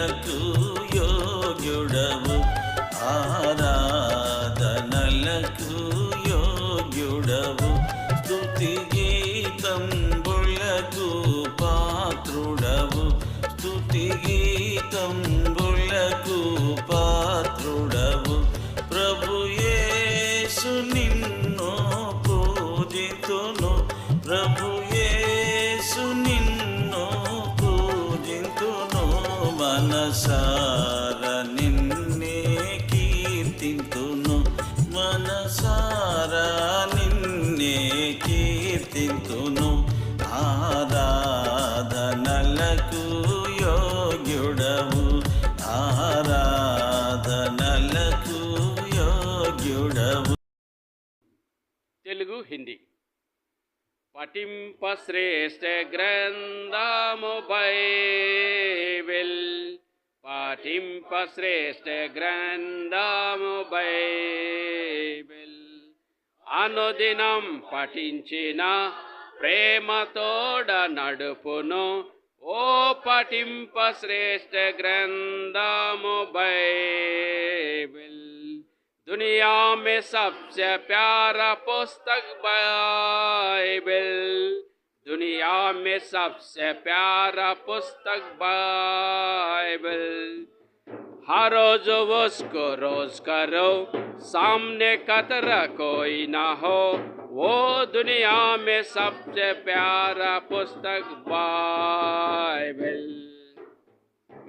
ఆరాధనలకు పఠింప శ్రేష్ఠ గ్రంథము బైబిల్ పఠింప శ్రేష్ఠ గ్రంథము బైబిల్ అనుదినం పఠించిన ప్రేమతోడ నడుపును ఓ పఠింప శ్రేష్ఠ గ్రంథము బైబిల్ दुनिया में सबसे प्यारा पुस्तक बाइबल दुनिया में सबसे प्यारा पुस्तक बाइबल हर रोज उसको रोज करो सामने कतरा कोई ना हो वो दुनिया में सबसे प्यारा पुस्तक बाइबल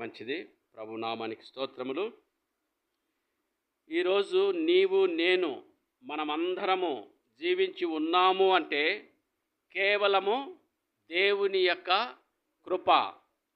మంచిది ప్రభునామానికి స్తోత్రములు ఈరోజు నీవు నేను మనమందరము జీవించి ఉన్నాము అంటే కేవలము దేవుని యొక్క కృప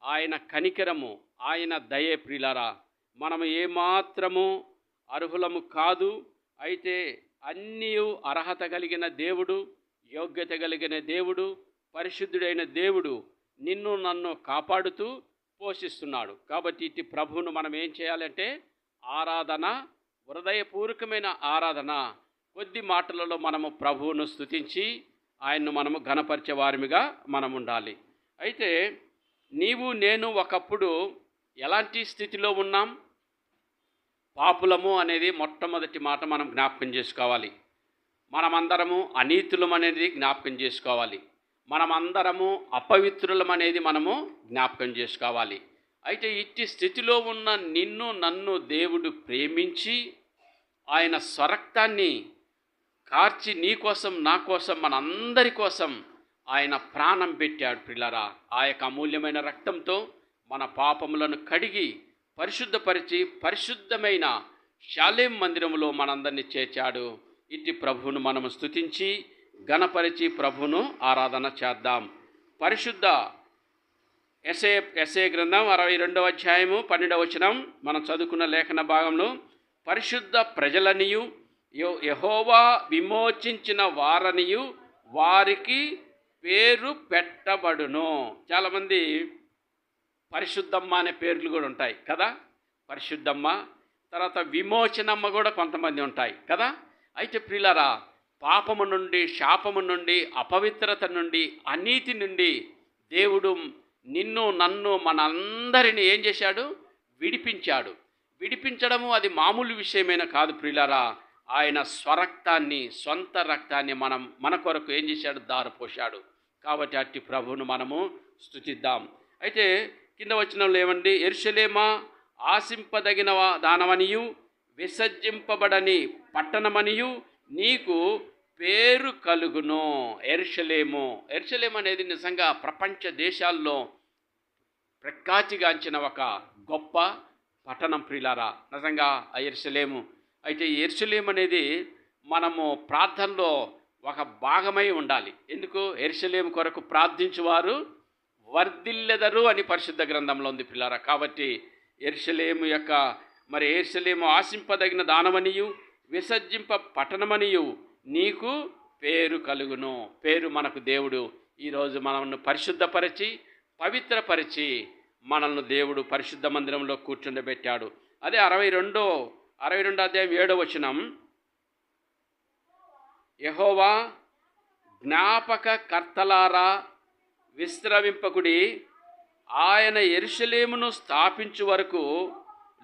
ఆయన కనికరము ఆయన దయే ప్రిలరా మనము ఏమాత్రము అర్హులము కాదు అయితే అన్నీ అర్హత కలిగిన దేవుడు యోగ్యత కలిగిన దేవుడు పరిశుద్ధుడైన దేవుడు నిన్ను నన్ను కాపాడుతూ పోషిస్తున్నాడు. కాబట్టి ఇటు ప్రభువును మనం ఏం చేయాలంటే ఆరాధన హృదయపూర్వకమైన ఆరాధన. కొద్ది మాటలలో మనము ప్రభువును స్తుతించి ఆయన్ను మనము ఘనపరిచే వారిగా మనం ఉండాలి అయితే నీవు నేను ఒకప్పుడు ఎలాంటి స్థితిలో ఉన్నాం? పాపులము అనేది మొట్టమొదటి మాట మనం జ్ఞాపకం చేసుకోవాలి. మనమందరము అనీతులం అనేది జ్ఞాపకం చేసుకోవాలి. మనమందరము అపవిత్రులం అనేది మనము జ్ఞాపకం చేసుకోవాలి. అయితే ఇట్టి స్థితిలో ఉన్న నిన్ను నన్ను దేవుడు ప్రేమించి ఆయన స్వరక్తాన్ని కార్చి నీ కోసం నా కోసం మనందరి కోసం ఆయన ప్రాణం పెట్టాడు పిల్లరా. ఆ యొక్క అమూల్యమైన రక్తంతో మన పాపములను కడిగి పరిశుద్ధపరిచి పరిశుద్ధమైన శాలేం మందిరములో మనందరినీ చేర్చాడు. ఇట్టి ప్రభువును మనము స్తుతించి గణపరిచి ప్రభువును ఆరాధన చేద్దాం. పరిశుద్ధ ఎస్ఏ ఎస్ఏ గ్రంథం అరవై రెండవ అధ్యాయము పన్నెండవ వచనం. మనం చదువుకున్న లేఖన భాగంలో పరిశుద్ధ ప్రజలనియు యహోవా విమోచించిన వారనియు వారికి పేరు పెట్టబడును. చాలామంది పరిశుద్ధమ్మ అనే పేర్లు కూడా ఉంటాయి కదా? పరిశుద్ధమ్మ తర్వాత విమోచనమ్మ కూడా కొంతమంది ఉంటాయి కదా? అయితే ప్రిలరా పాపము నుండి శాపము నుండి అపవిత్రత నుండి అనీతి నుండి దేవుడు నిన్ను నన్ను మనందరిని ఏం చేశాడు? విడిపించాడు. విడిపించడము అది మామూలు విషయమైన కాదు ప్రియులరా. ఆయన స్వరక్తాన్ని సొంత రక్తాన్ని మనం మన కొరకు ఏం చేశాడు? దారిపోశాడు కాబట్టి అట్టి ప్రభువును మనము స్థుతిద్దాం అయితే కింద వచ్చిన ఏమండి? ఎరుషలేమా ఆశింపదగిన దానమనియు విసర్జింపబడని పట్టణమనియు నీకు పేరు కలుగును. ఎరుషలేము. ఎరుషలేం అనేది నిజంగా ప్రపంచ దేశాల్లో ప్రఖ్యాతిగాంచిన ఒక గొప్ప పట్టణం ప్రిలారా. నిజంగా ఆ ఎరుసలేము అయితే ఈ అనేది మనము ప్రార్థనలో ఒక భాగమై ఉండాలి. ఎందుకు? ఎరుసలేం కొరకు ప్రార్థించువారు వర్ధిల్లెదరు అని పరిశుద్ధ గ్రంథంలో ఉంది పిల్లారా కాబట్టి ఎరుసలేము యొక్క మరి ఎరుసలేము ఆశింపదగిన దానమనియు విసర్జింప పట్టణమనియు నీకు పేరు కలుగును. పేరు మనకు దేవుడు. ఈరోజు మనల్ని పరిశుద్ధపరిచి పవిత్రపరిచి మనల్ని దేవుడు పరిశుద్ధ మందిరంలో కూర్చుండబెట్టాడు. అదే అరవై రెండో అరవై రెండో అధ్యాయం ఏడో వచనం. యహోవా జ్ఞాపక కర్తలారా విశ్రవింపకుడి ఆయన ఎరుషలేమును స్థాపించు వరకు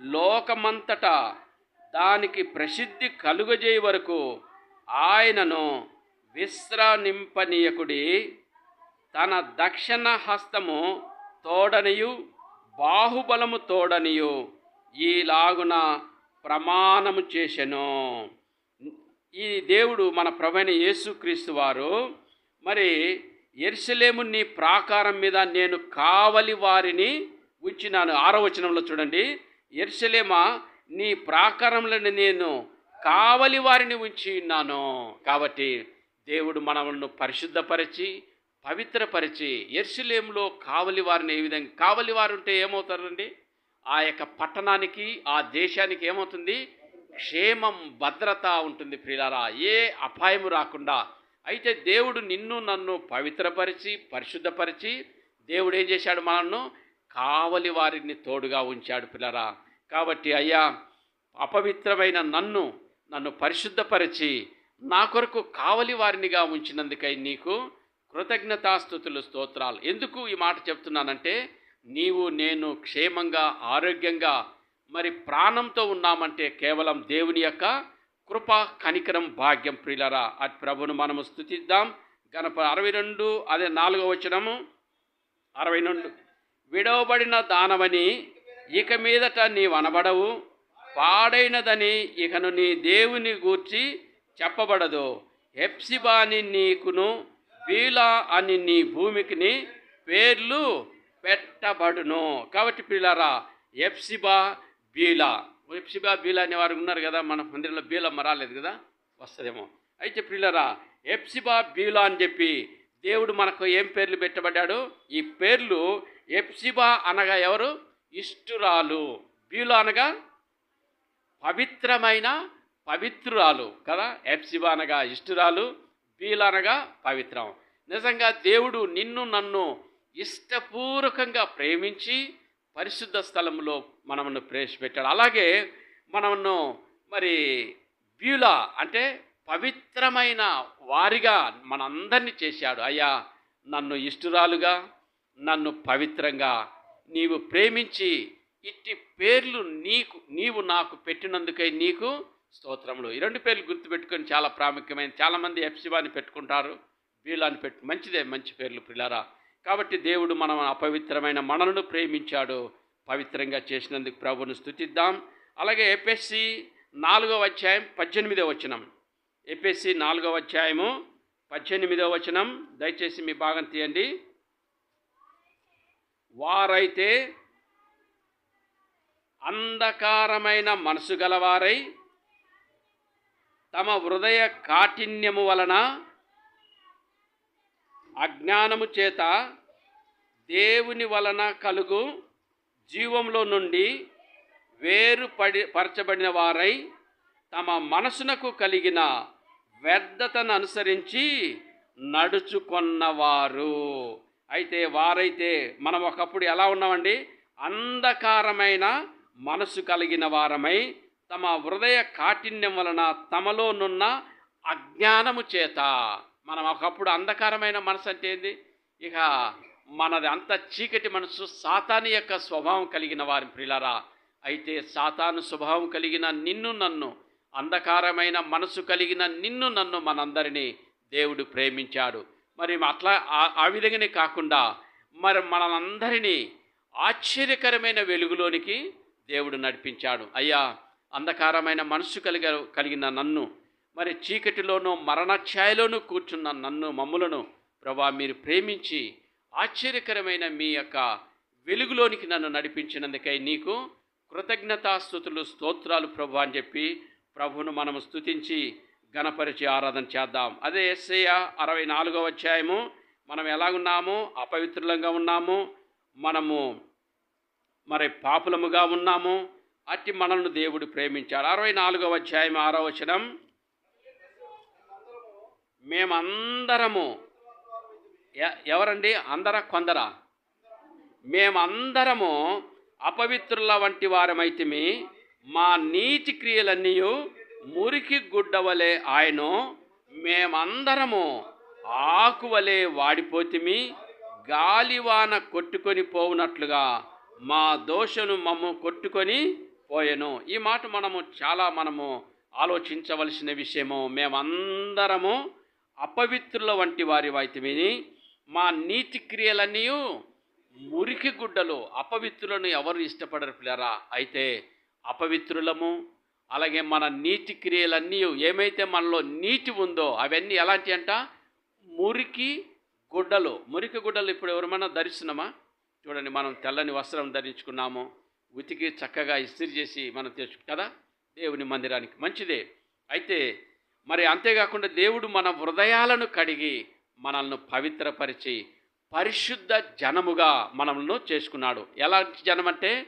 లోకమంతటా దానికి ప్రసిద్ధి కలుగజేయ వరకు ఆయనను విశ్రనింపనీయకుడి తన దక్షిణ హస్తము తోడనియు బాహుబలము తోడనియు ఈలాగున ప్రమాణము చేసెను ఈ దేవుడు మన ప్రభైన యేసుక్రీస్తు వారు మరి ఎర్సలేము నీ ప్రాకారం మీద నేను కావలి వారిని ఉంచినాను. ఆరవచనంలో చూడండి. ఎర్సలేమ నీ ప్రాకారంలో నేను కావలి వారిని ఉంచి ఉన్నాను. కాబట్టి దేవుడు మనల్ని పరిశుద్ధపరిచి పవిత్రపరిచి ఎర్సలేములో కావలి వారిని ఏ విధంగా కావలి వారు ఉంటే ఏమవుతారండి? ఆ యొక్క పట్టణానికి ఆ దేశానికి ఏమవుతుంది? క్షేమం భద్రత ఉంటుంది ప్రియులారా. ఏ అపాయము రాకుండా. అయితే దేవుడు నిన్ను నన్ను పవిత్రపరిచి పరిశుద్ధపరిచి దేవుడు ఏం చేశాడు మనల్ని? కావలి వారిని తోడుగా ఉంచాడు పిల్లరా కాబట్టి అయ్యా అపవిత్రమైన నన్ను నన్ను పరిశుద్ధపరిచి నా కొరకు కావలి వారినిగా ఉంచినందుకై నీకు కృతజ్ఞతాస్థుతులు స్తోత్రాలు. ఎందుకు ఈ మాట చెప్తున్నానంటే నీవు నేను క్షేమంగా ఆరోగ్యంగా మరి ప్రాణంతో ఉన్నామంటే కేవలం దేవుని యొక్క కృప కనికరం భాగ్యం ప్రియులరా. అది ప్రభును మనము స్థుతిద్దాం గణప అరవై రెండు అదే నాలుగో వచనము. అరవై రెండు. విడవబడిన దానమని ఇక మీదట నీవు అనబడవు. పాడైనదని ఇకను నీ దేవుని గూర్చి చెప్పబడదు. హెప్సిబాని నీకును బీలా అని నీ భూమికిని పేర్లు పెట్టబడును. కాబట్టి పిల్లరా ఎప్సిబా బీలా ఎప్సిబా బీలా అనే వారు ఉన్నారు కదా మన మందిరంలో బీలమ్మ రాలేదు కదా వస్తుందేమో. అయితే పిల్లరా ఎప్సిబా బీలా అని చెప్పి దేవుడు మనకు ఏం పేర్లు పెట్టబడ్డాడు? ఈ పేర్లు ఎప్సిబా అనగా ఎవరు? ఇష్టురాలు. బీలా అనగా పవిత్రమైన పవిత్రురాలు కదా? ఎఫ్సిబా అనగా ఇష్టురాలు బీలా అనగా పవిత్రం. నిజంగా దేవుడు నిన్ను నన్ను ఇష్టపూర్వకంగా ప్రేమించి పరిశుద్ధ స్థలంలో మనమును ప్రవేశపెట్టాడు. అలాగే మనమును మరి బ్యూలా అంటే పవిత్రమైన వారిగా మనందరినీ చేశాడు. అయ్యా నన్ను ఇష్టురాలుగా నన్ను పవిత్రంగా నీవు ప్రేమించి ఇట్టి పేర్లు నీకు నీవు నాకు పెట్టినందుకై నీకు స్తోత్రములు. ఈ రెండు పేర్లు గుర్తుపెట్టుకొని చాలా ప్రాముఖ్యమైన చాలామంది ఎఫ్సివాని పెట్టుకుంటారు. వీళ్ళని పెట్టు మంచిదే మంచి పేర్లు ప్రిలారా. కాబట్టి దేవుడు మనం అపవిత్రమైన మనలను ప్రేమించాడు. పవిత్రంగా చేసినందుకు ప్రభును స్థుతిద్దాం అలాగే ఎపిఎస్సి నాలుగవ అధ్యాయం పద్దెనిమిదవ వచనం. ఎపిఎస్సి నాలుగవ అధ్యాయము పద్దెనిమిదవ వచనం. దయచేసి మీ భాగం తీయండి. వారైతే అంధకారమైన మనసు గలవారై తమ హృదయ కాఠిన్యము వలన అజ్ఞానము చేత దేవుని వలన కలుగు జీవంలో నుండి వేరు పడి పరచబడిన వారై తమ మనసునకు కలిగిన వ్యర్థతను అనుసరించి నడుచుకొన్నవారు. అయితే వారైతే మనం ఒకప్పుడు ఎలా ఉన్నామండి? అంధకారమైన మనసు కలిగిన వారమై తమ హృదయ కాఠిన్యం వలన తమలోనున్న అజ్ఞానము చేత. మనం ఒకప్పుడు అంధకారమైన మనసు అంటే ఏంది? ఇక మనది అంత చీకటి మనసు సాతాని యొక్క స్వభావం కలిగిన వారి ప్రిలరా. అయితే సాతాను స్వభావం కలిగిన నిన్ను నన్ను అంధకారమైన మనసు కలిగిన నిన్ను నన్ను మనందరినీ దేవుడు ప్రేమించాడు. మరి అట్లా ఆ- ఆ విధంగానే కాకుండా మరి మనందరినీ ఆశ్చర్యకరమైన వెలుగులోనికి దేవుడు నడిపించాడు. అయ్యా అంధకారమైన మనస్సు కలిగ కలిగిన నన్ను మరి చీకటిలోనూ మరణఛాయలోనూ కూర్చున్న నన్ను మమ్ములను ప్రభా మీరు ప్రేమించి ఆశ్చర్యకరమైన మీ యొక్క వెలుగులోనికి నన్ను నడిపించినందుకై నీకు కృతజ్ఞతాస్థుతులు స్తోత్రాలు ప్రభు అని చెప్పి ప్రభును మనము స్తుతించి గణపరిచి ఆరాధన చేద్దాం. అదే ఎస్ఐ అరవై నాలుగవ అధ్యాయము. మనం ఎలాగున్నాము? అపవిత్రులంగా ఉన్నాము. మనము మరి పాపులముగా ఉన్నాము. అట్టి మనల్ని దేవుడు ప్రేమించాడు. అరవై నాలుగవ అధ్యాయం ఆరో వచనం. మేమందరము ఎ- ఎవరండి? అందర కొందరా? మేమందరము అపవిత్రుల వంటి వారమైతిమి. మా నీతి క్రియలన్నీ మురికి గుడ్డవలే ఆయన. మేమందరము ఆకువలే వాడిపోతిమి. గాలివాన కొట్టుకొని పోవునట్లుగా మా దోషను మమ్ము కొట్టుకొని పోయెను. ఈ మాట మనము చాలా మనము ఆలోచించవలసిన విషయము. మేమందరము అపవిత్రుల వంటి వారి వైతమిని మా నీతి క్రియలన్నీ మురికి గుడ్డలు. అపవిత్రులను ఎవరు ఇష్టపడరు పిల్లరా? అయితే అపవిత్రులము అలాగే మన నీతి క్రియలన్నీ ఏమైతే మనలో నీతి ఉందో అవన్నీ ఎలాంటి అంట? మురికి గుడ్డలు. మురికి గుడ్డలు ఇప్పుడు ఎవరమైనా ధరిస్తున్నామా? చూడండి మనం తెల్లని వస్త్రం ధరించుకున్నాము. ఉతికి చక్కగా ఇస్త్రీ చేసి మనం తెచ్చు కదా? దేవుని మందిరానికి. మంచిదే. అయితే మరి అంతేకాకుండా దేవుడు మన హృదయాలను కడిగి మనల్ని పవిత్రపరిచి పరిశుద్ధ జనముగా మనల్ని చేసుకున్నాడు. ఎలాంటి జనం అంటే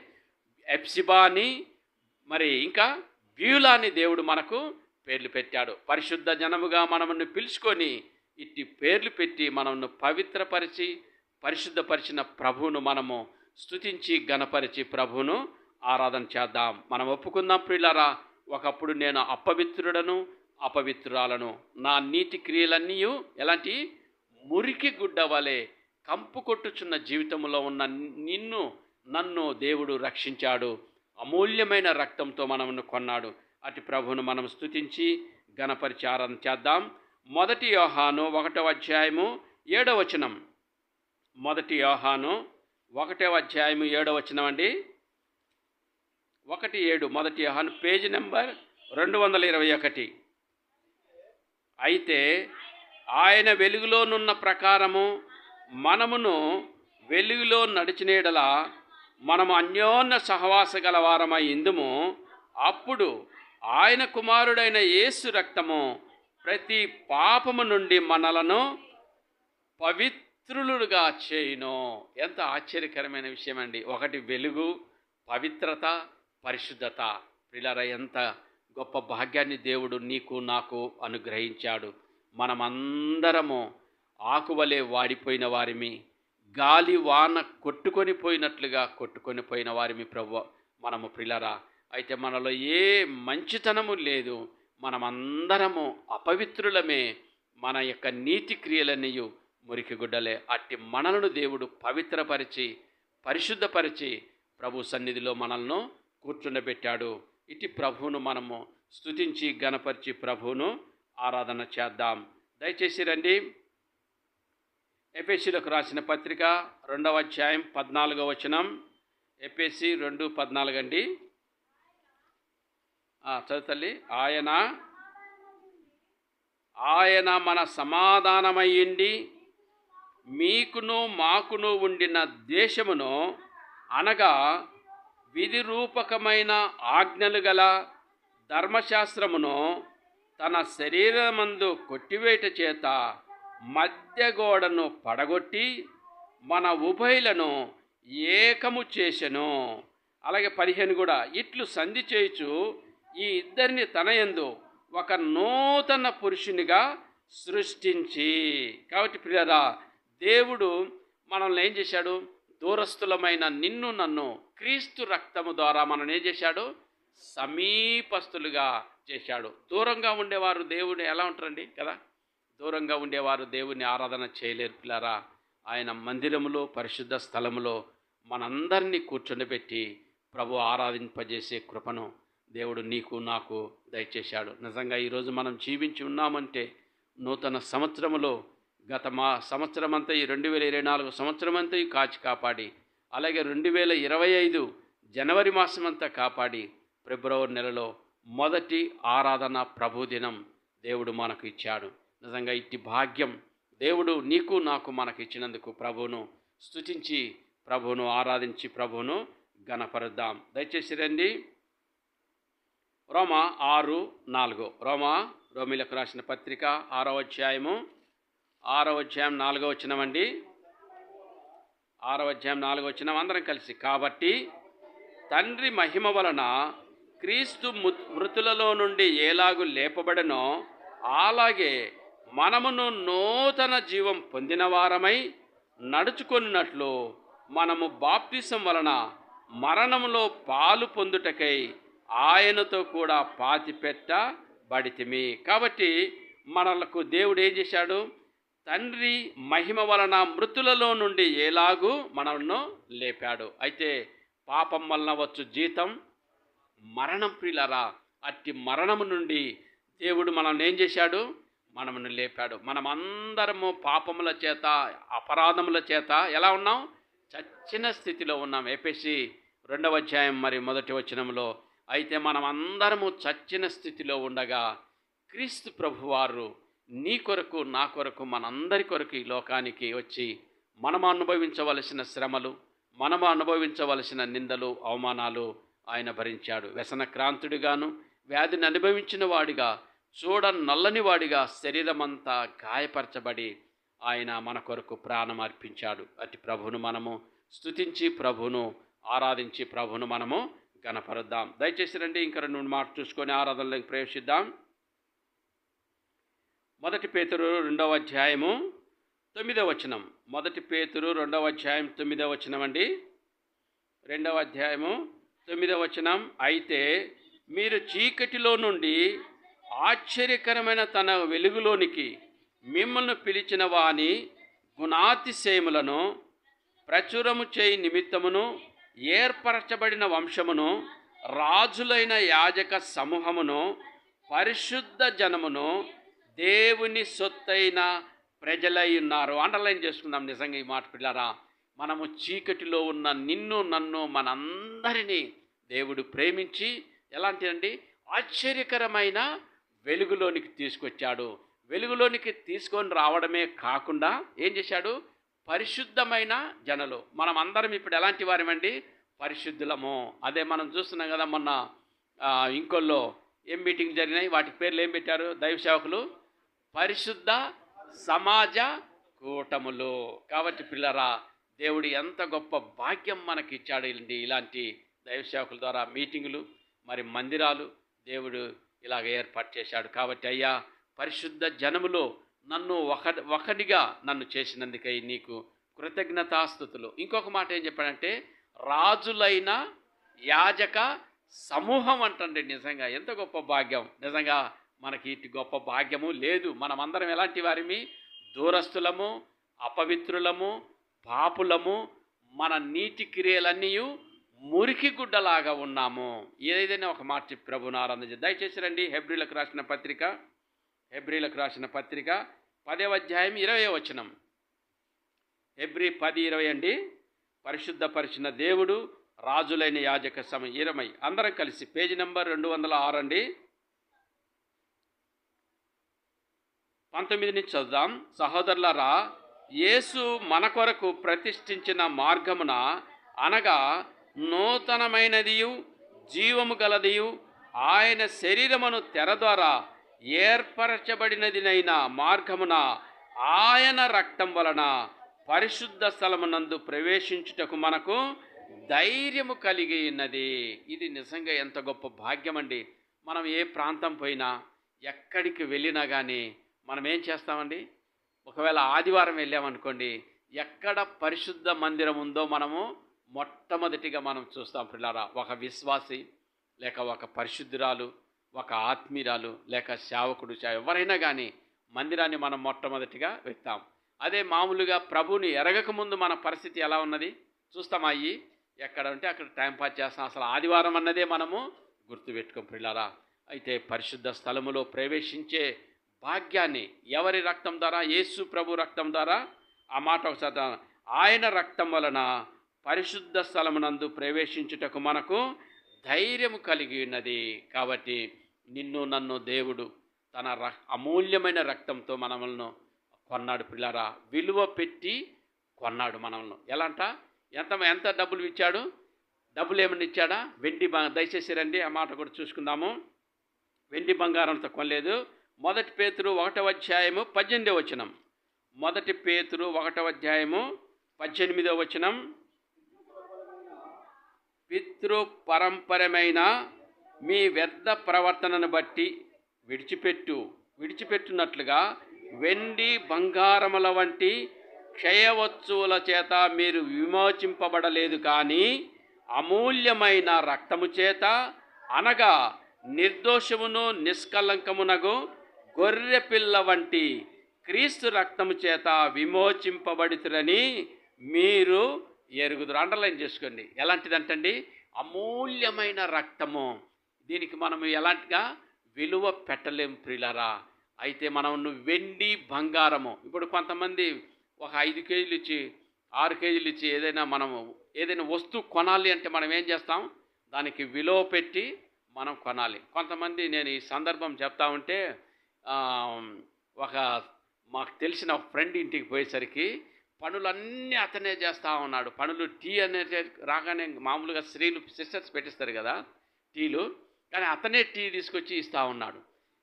ఎప్సిబాని మరి ఇంకా బ్యూలాని దేవుడు మనకు పేర్లు పెట్టాడు. పరిశుద్ధ జనముగా మనల్ని పిలుచుకొని ఇట్టి పేర్లు పెట్టి మనల్ని పవిత్రపరిచి పరిశుద్ధపరిచిన ప్రభువును మనము స్థుతించి గణపరిచి ప్రభువును ఆరాధన చేద్దాం. మనం ఒప్పుకుందాం ప్రియులారా ఒకప్పుడు నేను అపవిత్రుడను అపవిత్రురాలను. నా నీతి క్రియలన్నీ ఎలాంటి? మురికి గుడ్డ వలె కంపు కొట్టుచున్న జీవితంలో ఉన్న నిన్ను నన్ను దేవుడు రక్షించాడు. అమూల్యమైన రక్తంతో మనమును కొన్నాడు. అటు ప్రభువును మనం స్తుతించి గణపరిచి ఆరాధన చేద్దాం. మొదటి యోహాను ఒకటో అధ్యాయము ఏడవచనం మొదటి యోహాను ఒకటవ అధ్యాయము ఏడవ వచనం అండి. ఒకటి ఏడు మొదటి యోహాను పేజీ నెంబర్ రెండు వందల ఇరవై ఒకటి. అయితే ఆయన వెలుగులోనున్న ప్రకారము మనమును వెలుగులో నడిచినేడలా మనము అన్యోన్య సహవాస గలవారమై ఇందుము. అప్పుడు ఆయన కుమారుడైన యేసు రక్తము ప్రతి పాపము నుండి మనలను పవిత్రులుగా చేయును? ఎంత ఆశ్చర్యకరమైన విషయం అండి ఒకటి వెలుగు పవిత్రత పరిశుద్ధత. పిల్లర ఎంత గొప్ప భాగ్యాన్ని దేవుడు నీకు నాకు అనుగ్రహించాడు. మనమందరము ఆకువలే వాడిపోయిన వారిమి గాలి వాన కొట్టుకొని పోయినట్లుగా కొట్టుకొని పోయిన వారిమి ప్రభు మనము పిల్లరా అయితే మనలో ఏ మంచితనము లేదు. మనమందరము అపవిత్రులమే. మన యొక్క నీతి క్రియలనియు మురికి గుడ్డలే. అట్టి మనలను దేవుడు పవిత్రపరిచి పరిశుద్ధపరిచి ప్రభు సన్నిధిలో మనల్ని కూర్చుండబెట్టాడు. ఇటు ప్రభువును మనము స్థుతించి గణపరిచి ప్రభువును ఆరాధన చేద్దాం. దయచేసి రండి. ఎపిఎస్సీలకు రాసిన పత్రిక రెండవ అధ్యాయం పద్నాలుగో వచనం. ఎపిఎస్సి రెండు పద్నాలుగు అండి. చదువుతల్లి ఆయన ఆయన మన సమాధానమయ్యిండి మీకును మాకును ఉండిన ద్వేషమును అనగా విధి రూపకమైన ఆజ్ఞలు గల ధర్మశాస్త్రమును తన శరీరమందు కొట్టివేట చేత మధ్య గోడను పడగొట్టి మన ఉభయులను ఏకము చేసెను. అలాగే పదిహేను కూడా ఇట్లు సంధి చేయుచు ఈ ఇద్దరిని తనయందు ఒక నూతన పురుషునిగా సృష్టించి. కాబట్టి ప్రియరా దేవుడు మనల్ని ఏం చేశాడు? దూరస్థులమైన నిన్ను నన్ను క్రీస్తు రక్తము ద్వారా మనం ఏం చేశాడు? సమీపస్తులుగా చేశాడు. దూరంగా ఉండేవారు దేవుడు ఎలా ఉంటారండి కదా? దూరంగా ఉండేవారు దేవుని ఆరాధన చేయలేరు పిల్లరా. ఆయన మందిరములో పరిశుద్ధ స్థలములో మనందరినీ కూర్చుండబెట్టి ప్రభు ఆరాధింపజేసే కృపను దేవుడు నీకు నాకు దయచేశాడు. నిజంగా ఈరోజు మనం జీవించి ఉన్నామంటే నూతన సంవత్సరములో గత మా సంవత్సరం అంతా ఈ రెండు వేల ఇరవై నాలుగు సంవత్సరం అంతా ఈ కాచి కాపాడి అలాగే రెండు వేల ఇరవై ఐదు జనవరి మాసం అంతా కాపాడి ఫిబ్రవరి నెలలో మొదటి ఆరాధన ప్రభుదినం దేవుడు మనకు ఇచ్చాడు. నిజంగా ఇట్టి భాగ్యం దేవుడు నీకు నాకు మనకు ఇచ్చినందుకు ప్రభువును స్తుతించి ప్రభువును ఆరాధించి ప్రభువును గణపరుద్దాం దయచేసి రండి. రోమా ఆరు నాలుగు. రోమా రోమిలకు రాసిన పత్రిక ఆరో అధ్యాయము ఆరవ అధ్యాయం నాలుగో వచ్చినమండి ఆరవ అధ్యాయం నాలుగో వచ్చినాం అందరం కలిసి. కాబట్టి తండ్రి మహిమ వలన క్రీస్తు మృతులలో నుండి ఎలాగు లేపబడనో అలాగే మనమును నూతన జీవం పొందిన వారమై నడుచుకున్నట్లు మనము బాప్తిసం వలన మరణములో పాలు పొందుటకై ఆయనతో కూడా పాతిపెట్టబడితిమి. కాబట్టి మనలకు దేవుడు ఏం చేశాడు? తండ్రి మహిమ వలన మృతులలో నుండి ఎలాగూ మనల్ని లేపాడు. అయితే పాపం వలన వచ్చు జీతం మరణం ప్రిలరా అట్టి మరణము నుండి దేవుడు మనల్ని ఏం చేశాడు? మనమును లేపాడు. మనమందరము పాపముల చేత అపరాధముల చేత ఎలా ఉన్నాం? చచ్చిన స్థితిలో ఉన్నాం. ఏపీసీ రెండవ అధ్యాయం మరి మొదటి వచనంలో అయితే మనం అందరము చచ్చిన స్థితిలో ఉండగా క్రీస్తు ప్రభువారు నీ కొరకు నా కొరకు మనందరి కొరకు ఈ లోకానికి వచ్చి మనము అనుభవించవలసిన శ్రమలు మనము అనుభవించవలసిన నిందలు అవమానాలు ఆయన భరించాడు. వ్యసనక్రాంతుడిగాను వ్యాధిని అనుభవించిన వాడిగా చూడ నల్లని వాడిగా శరీరమంతా గాయపరచబడి ఆయన మన కొరకు ప్రాణం అర్పించాడు. అతి ప్రభును మనము స్తుతించి ప్రభును ఆరాధించి ప్రభును మనము గణపరుద్దాం దయచేసి రండి ఇంకా రెండు మూడు మాటలు చూసుకొని ఆరాధనలోకి ప్రవేశిద్దాం. మొదటి పేతురు రెండవ అధ్యాయము తొమ్మిదవ వచనం. మొదటి పేతురు రెండవ అధ్యాయం తొమ్మిదవ వచనం అండి. రెండవ అధ్యాయము తొమ్మిదవ వచనం. అయితే మీరు చీకటిలో నుండి ఆశ్చర్యకరమైన తన వెలుగులోనికి మిమ్మల్ని పిలిచిన వాని గుణాతిశయములను ప్రచురము చేయి నిమిత్తమును ఏర్పరచబడిన వంశమును రాజులైన యాజక సమూహమును పరిశుద్ధ జనమును దేవుని సొత్తైన ప్రజలై ఉన్నారు. అండర్లైన్ చేసుకుందాం నిజంగా ఈ మాట పిల్లరా. మనము చీకటిలో ఉన్న నిన్ను నన్ను మనందరినీ దేవుడు ప్రేమించి ఎలాంటి అండి ఆశ్చర్యకరమైన వెలుగులోనికి తీసుకొచ్చాడు. వెలుగులోనికి తీసుకొని రావడమే కాకుండా ఏం చేశాడు? పరిశుద్ధమైన జనలు. మనం అందరం ఇప్పుడు ఎలాంటి వారమండి? పరిశుద్ధులము. అదే మనం చూస్తున్నాం కదా మొన్న ఇంకొల్లో ఏం మీటింగ్ జరిగినాయి? వాటి పేర్లు ఏం పెట్టారు? దైవ సేవకులు పరిశుద్ధ సమాజ కూటములు. కాబట్టి పిల్లరా దేవుడు ఎంత గొప్ప భాగ్యం మనకి ఇచ్చాడు ఇలాంటి దైవసేవకుల దైవ సేవకుల ద్వారా మీటింగులు మరి మందిరాలు దేవుడు ఇలాగ ఏర్పాటు చేశాడు. కాబట్టి అయ్యా పరిశుద్ధ జనములో నన్ను ఒక ఒకటిగా నన్ను చేసినందుకై నీకు కృతజ్ఞతాస్థుతులు. ఇంకొక మాట ఏం చెప్పాడంటే రాజులైన యాజక సమూహం అంటండి నిజంగా. ఎంత గొప్ప భాగ్యం. నిజంగా మనకి ఇటు గొప్ప భాగ్యము లేదు. మనమందరం ఎలాంటి వారిమి? దూరస్తులము అపవిత్రులము పాపులము మన నీతి క్రియలన్నీ మురికి గుడ్డలాగా ఉన్నాము. ఏదైనా ఒక మాట చెప్పి ప్రభుని ఆరాధన దయచేసి రండి. హెబ్రిలకు రాసిన పత్రిక హెబ్రిలకు రాసిన పత్రిక పదేవ అధ్యాయం ఇరవై వచనం. హెబ్రి పది ఇరవై అండి. పరిశుద్ధపరిచిన దేవుడు రాజులైన యాజక సమయం ఇరవై. అందరం కలిసి పేజీ నెంబర్ రెండు వందల ఆరు అండి. పంతొమ్మిది నుంచి చదువుదాం. సహోదరులారా యేసు మన కొరకు ప్రతిష్ఠించిన మార్గమున అనగా నూతనమైనదియు జీవము గలదియు ఆయన శరీరమును తెర ద్వారా ఏర్పరచబడినదినైన మార్గమున ఆయన రక్తం వలన పరిశుద్ధ స్థలమునందు ప్రవేశించుటకు మనకు ధైర్యము కలిగి ఉన్నది ఇది నిజంగా ఎంత గొప్ప భాగ్యం అండి మనం ఏ ప్రాంతం పోయినా ఎక్కడికి వెళ్ళినా కానీ మనం ఏం చేస్తామండి? ఒకవేళ ఆదివారం వెళ్ళామనుకోండి ఎక్కడ పరిశుద్ధ మందిరం ఉందో మనము మొట్టమొదటిగా మనం చూస్తాం పిల్లారా ఒక విశ్వాసి లేక ఒక పరిశుద్ధురాలు ఒక ఆత్మీయురాలు లేక సేవకుడు ఎవరైనా కానీ మందిరాన్ని మనం మొట్టమొదటిగా వెళ్తాం. అదే మామూలుగా ప్రభుని ఎరగక ముందు మన పరిస్థితి ఎలా ఉన్నది? చూస్తాం అయ్యి? ఎక్కడ ఉంటే అక్కడ టైం పాస్ చేస్తాం. అసలు ఆదివారం అన్నదే మనము గుర్తుపెట్టుకోం పిల్లారా అయితే పరిశుద్ధ స్థలములో ప్రవేశించే భాగ్యాన్ని ఎవరి రక్తం ద్వారా? యేసు ప్రభు రక్తం ద్వారా. ఆ మాట ఒకసారి ఆయన రక్తం వలన పరిశుద్ధ స్థలమునందు ప్రవేశించుటకు మనకు ధైర్యం కలిగి ఉన్నది. కాబట్టి నిన్ను నన్ను దేవుడు తన ర అమూల్యమైన రక్తంతో మనములను కొన్నాడు పిల్లారా. విలువ పెట్టి కొన్నాడు మనల్ని ఎలాంట ఎంత ఎంత డబ్బులు ఇచ్చాడు? డబ్బులు ఏమన్నా ఇచ్చాడా? వెండి బా దయచేసి రండి. ఆ మాట కూడా చూసుకుందాము. వెండి బంగారంతో కొనలేదు. మొదటి పేతురు ఒకటవ అధ్యాయము పద్దెనిమిదవ వచనం. మొదటి పేతురు ఒకటవ అధ్యాయము పద్దెనిమిదవ వచనం. పితృ పరంపరమైన మీ వ్యర్థ ప్రవర్తనను బట్టి విడిచిపెట్టు. విడిచిపెట్టినట్లుగా వెండి బంగారముల వంటి క్షయవత్సువుల చేత మీరు విమోచింపబడలేదు కానీ అమూల్యమైన రక్తము చేత అనగా నిర్దోషమును నిష్కలంకమునగు గొర్రె పిల్ల వంటి క్రీస్తు రక్తము చేత విమోచింపబడుతురని మీరు ఎరుగుదురు. అండర్లైన్ చేసుకోండి. ఎలాంటిదంటండి? అమూల్యమైన రక్తము. దీనికి మనం ఎలాంటిగా? విలువ పెట్టలేం ప్రిలరా అయితే మనం వెండి బంగారము. ఇప్పుడు కొంతమంది ఒక ఐదు కేజీలు ఇచ్చి ఆరు కేజీలు ఇచ్చి ఏదైనా మనము ఏదైనా వస్తువు కొనాలి అంటే మనం ఏం చేస్తాం? దానికి విలువ పెట్టి మనం కొనాలి. కొంతమంది నేను ఈ సందర్భం చెప్తా ఉంటే ఒక మాకు తెలిసిన ఫ్రెండ్ ఇంటికి పోయేసరికి పనులన్నీ అతనే చేస్తూ ఉన్నాడు. పనులు టీ అనేది రాగానే మామూలుగా స్త్రీలు సిస్టర్స్ పెట్టిస్తారు కదా టీలు. కానీ అతనే టీ తీసుకొచ్చి ఇస్తూ ఉన్నాడు.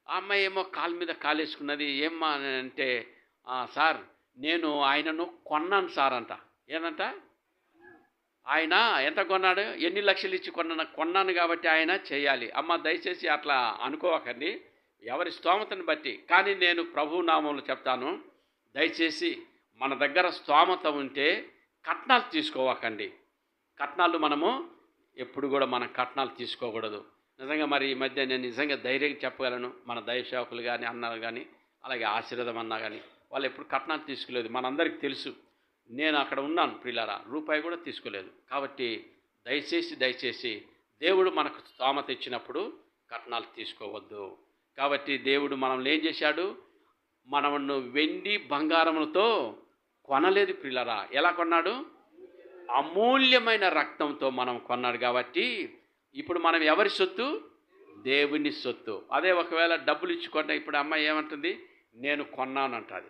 ఆ అమ్మాయి ఏమో కాలు మీద కాలేసుకున్నది. ఏమ్మా అని అంటే సార్ నేను ఆయనను కొన్నాను సార్ అంట. ఏదంట? ఆయన ఎంత కొన్నాడు? ఎన్ని లక్షలు ఇచ్చి కొన్నాను? కొన్నాను కాబట్టి ఆయన చేయాలి. అమ్మ దయచేసి అట్లా అనుకోవకండి. ఎవరి స్తోమతను బట్టి. కానీ నేను ప్రభు నామంలో చెప్తాను దయచేసి మన దగ్గర స్తోమత ఉంటే కట్నాలు తీసుకోవకండి. కట్నాలు మనము ఎప్పుడు కూడా మనం కట్నాలు తీసుకోకూడదు. నిజంగా మరి ఈ మధ్య నేను నిజంగా ధైర్యంగా చెప్పగలను మన దయసేవకులు కానీ అన్నారు కానీ అలాగే ఆశీర్వాదం అన్నా కానీ వాళ్ళు ఎప్పుడు కట్నాలు తీసుకోలేదు. మనందరికీ తెలుసు నేను అక్కడ ఉన్నాను ప్రిలారా రూపాయి కూడా తీసుకోలేదు. కాబట్టి దయచేసి దయచేసి దేవుడు మనకు స్తోమత ఇచ్చినప్పుడు కట్నాలు తీసుకోవద్దు. కాబట్టి దేవుడు మనల్ని ఏం చేశాడు? మనమును వెండి బంగారములతో కొనలేదు ప్రిలరా ఎలా కొన్నాడు? అమూల్యమైన రక్తంతో మనం కొన్నాడు కాబట్టి ఇప్పుడు మనం ఎవరి సొత్తు? దేవుని సొత్తు. అదే ఒకవేళ డబ్బులు ఇచ్చుకుంటే ఇప్పుడు అమ్మాయి ఏమంటుంది? నేను కొన్నానంటుంది.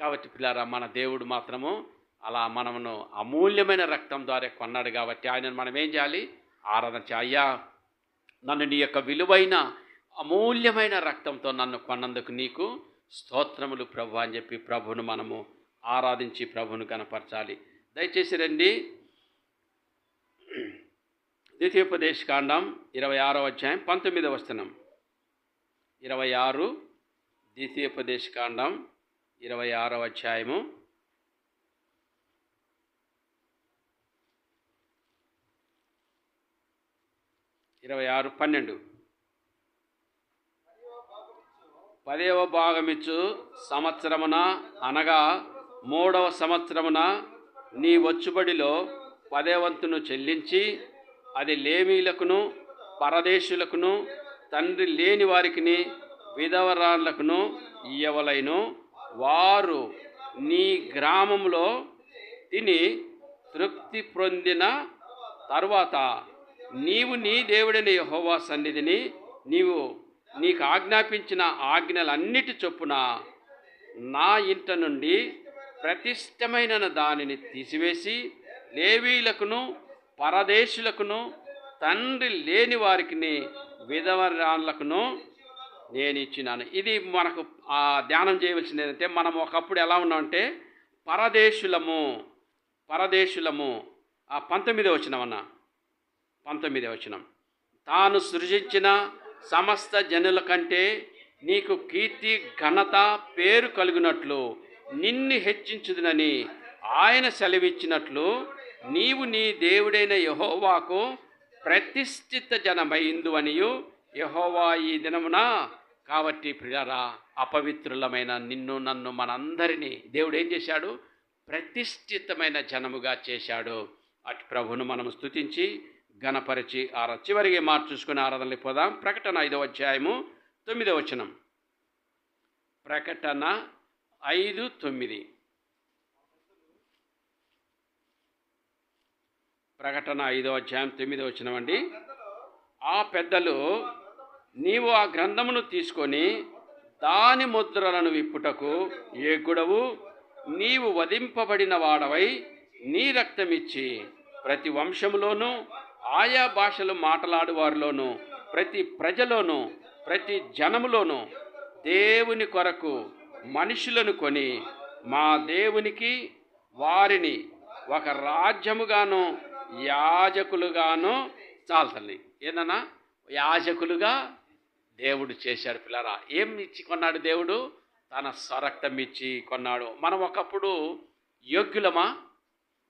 కాబట్టి పిల్లారా మన దేవుడు మాత్రము అలా మనమును అమూల్యమైన రక్తం ద్వారా కొన్నాడు కాబట్టి ఆయనను మనం ఏం చేయాలి? ఆరాధన చేయ అయ్యా నన్ను నీ యొక్క విలువైన అమూల్యమైన రక్తంతో నన్ను కొన్నందుకు నీకు స్తోత్రములు ప్రభు అని చెప్పి ప్రభును మనము ఆరాధించి ప్రభును కనపరచాలి. దయచేసి రండి. ద్వితీయోపదేశ కాండం ఇరవై ఆరో అధ్యాయం పంతొమ్మిదవ వచనం. ఇరవై ఆరు ద్వితీయోపదేశ కాండం ఇరవై ఆరో అధ్యాయము. ఇరవై ఆరు పన్నెండు. పదేవ భాగమిచ్చు సంవత్సరమున అనగా మూడవ సంవత్సరమున నీ వచ్చుబడిలో పదేవంతును చెల్లించి అది లేమీలకును పరదేశులకును తండ్రి లేని వారికిని విధవరాళ్ళకును ఇయ్యవలైను. వారు నీ గ్రామంలో తిని తృప్తి పొందిన తర్వాత నీవు నీ దేవుడైన యహోవా సన్నిధిని నీవు నీకు ఆజ్ఞాపించిన ఆజ్ఞలన్నిటి చొప్పున నా ఇంట నుండి ప్రతిష్టమైన దానిని తీసివేసి లేవీలకును పరదేశులకును తండ్రి లేని వారికి విధవరాళ్ళకును నేను ఇచ్చినాను. ఇది మనకు ఆ, ధ్యానం చేయవలసింది ఏంటంటే మనం ఒకప్పుడు ఎలా ఉన్నామంటే పరదేశులము పరదేశులము. ఆ పంతొమ్మిదో వచ్చినమన్నా పంతొమ్మిది వచనం. తాను సృజించిన సమస్త జనుల కంటే నీకు కీర్తి ఘనత పేరు కలిగినట్లు నిన్ను హెచ్చించుదునని ఆయన సెలవిచ్చినట్లు నీవు నీ దేవుడైన యహోవాకు ప్రతిష్ఠిత జనమైందు అనియు యహోవా ఈ దినమున. కాబట్టి ప్రియరా అపవిత్రులమైన నిన్ను నన్ను మనందరినీ దేవుడు ఏం చేశాడు? ప్రతిష్ఠితమైన జనముగా చేశాడు. అటు ప్రభును మనం స్తుతించి గణపరిచి ఆర చివరికి మాట చూసుకుని ఆరాధనలు పోదాం. ప్రకటన ఐదవ అధ్యాయము తొమ్మిదవ వచనం. ప్రకటన ఐదు తొమ్మిది. ప్రకటన ఐదవ అధ్యాయం తొమ్మిదవ వచనం అండి. ఆ పెద్దలు నీవు ఆ గ్రంథమును తీసుకొని దాని ముద్రలను విప్పుటకు ఏగుడవు నీవు వధింపబడిన వాడవై నీ రక్తమిచ్చి ప్రతి వంశములోనూ ఆయా భాషలు మాట్లాడు వారిలోనూ ప్రతి ప్రజలోనూ ప్రతి జనములోనూ దేవుని కొరకు మనుషులను కొని మా దేవునికి వారిని ఒక రాజ్యముగాను యాజకులుగాను చాలతల్లి ఏందన్నా? యాజకులుగా దేవుడు చేశాడు పిల్లరా. ఏం ఇచ్చి కొన్నాడు దేవుడు? తన స్వరక్తం ఇచ్చి కొన్నాడు. మనం ఒకప్పుడు యోగ్యులమా?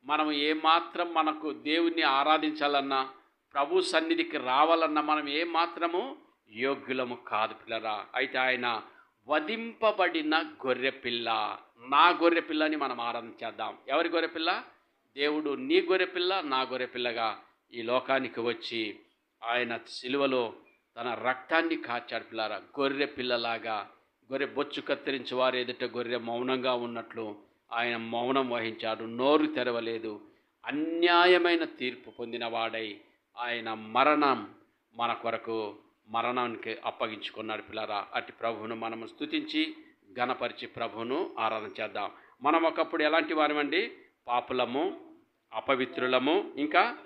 మనం ఏమాత్రం మనకు దేవుణ్ణి ఆరాధించాలన్నా ప్రభు సన్నిధికి రావాలన్నా మనం ఏమాత్రము యోగ్యులము కాదు పిల్లరా. అయితే ఆయన వధింపబడిన గొర్రెపిల్ల నా గొర్రెపిల్లని మనం ఆరాధించేద్దాం. ఎవరి గొర్రెపిల్ల దేవుడు నీ గొర్రెపిల్ల నా గొర్రెపిల్లగా ఈ లోకానికి వచ్చి ఆయన సిలువలో తన రక్తాన్ని కాచాడు పిల్లారా. గొర్రె పిల్లలాగా గొర్రె బొచ్చు కత్తిరించి వారు ఎదుట గొర్రె మౌనంగా ఉన్నట్లు ఆయన మౌనం వహించాడు. నోరు తెరవలేదు. అన్యాయమైన తీర్పు పొందినవాడై ఆయన మరణం మన కొరకు మరణానికి అప్పగించుకున్నాడు పిల్లరా. అటు ప్రభువును మనము స్తుతించి గణపరిచి ప్రభువును ఆరాధన చేద్దాం. మనం ఒకప్పుడు ఎలాంటి వారమండి? పాపులము అపవిత్రులము ఇంకా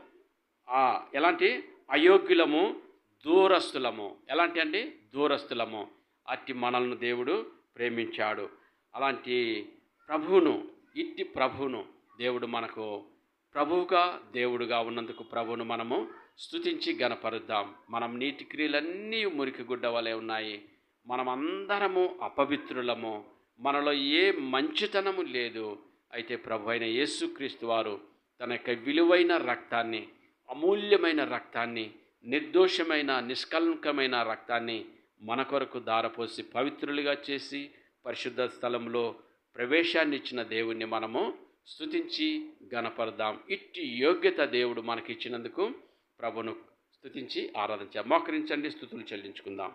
ఎలాంటి? అయోగ్యులము దూరస్తులము. ఎలాంటి అండి? దూరస్తులము. అట్టి మనల్ని దేవుడు ప్రేమించాడు. అలాంటి ప్రభువును ఇట్టి ప్రభువును దేవుడు మనకు ప్రభువుగా దేవుడుగా ఉన్నందుకు ప్రభువును మనము స్థుతించి గనపరుద్దాం మనం నీటి క్రియలన్నీ మురికి గుడ్డ వలె ఉన్నాయి. మనమందరము అపవిత్రులము. మనలో ఏ మంచితనము లేదు. అయితే ప్రభు అయిన యేసుక్రీస్తు వారు తన యొక్క విలువైన రక్తాన్ని అమూల్యమైన రక్తాన్ని నిర్దోషమైన నిష్కలంకమైన రక్తాన్ని మన కొరకు దారపోసి పవిత్రులుగా చేసి పరిశుద్ధ స్థలంలో ప్రవేశాన్ని ఇచ్చిన దేవుణ్ణి మనము స్థుతించి గణపరదాం ఇట్టి యోగ్యత దేవుడు మనకి ఇచ్చినందుకు ప్రభును స్థుతించి ఆరాధించాం. మోకరించండి స్థుతులు చెల్లించుకుందాం.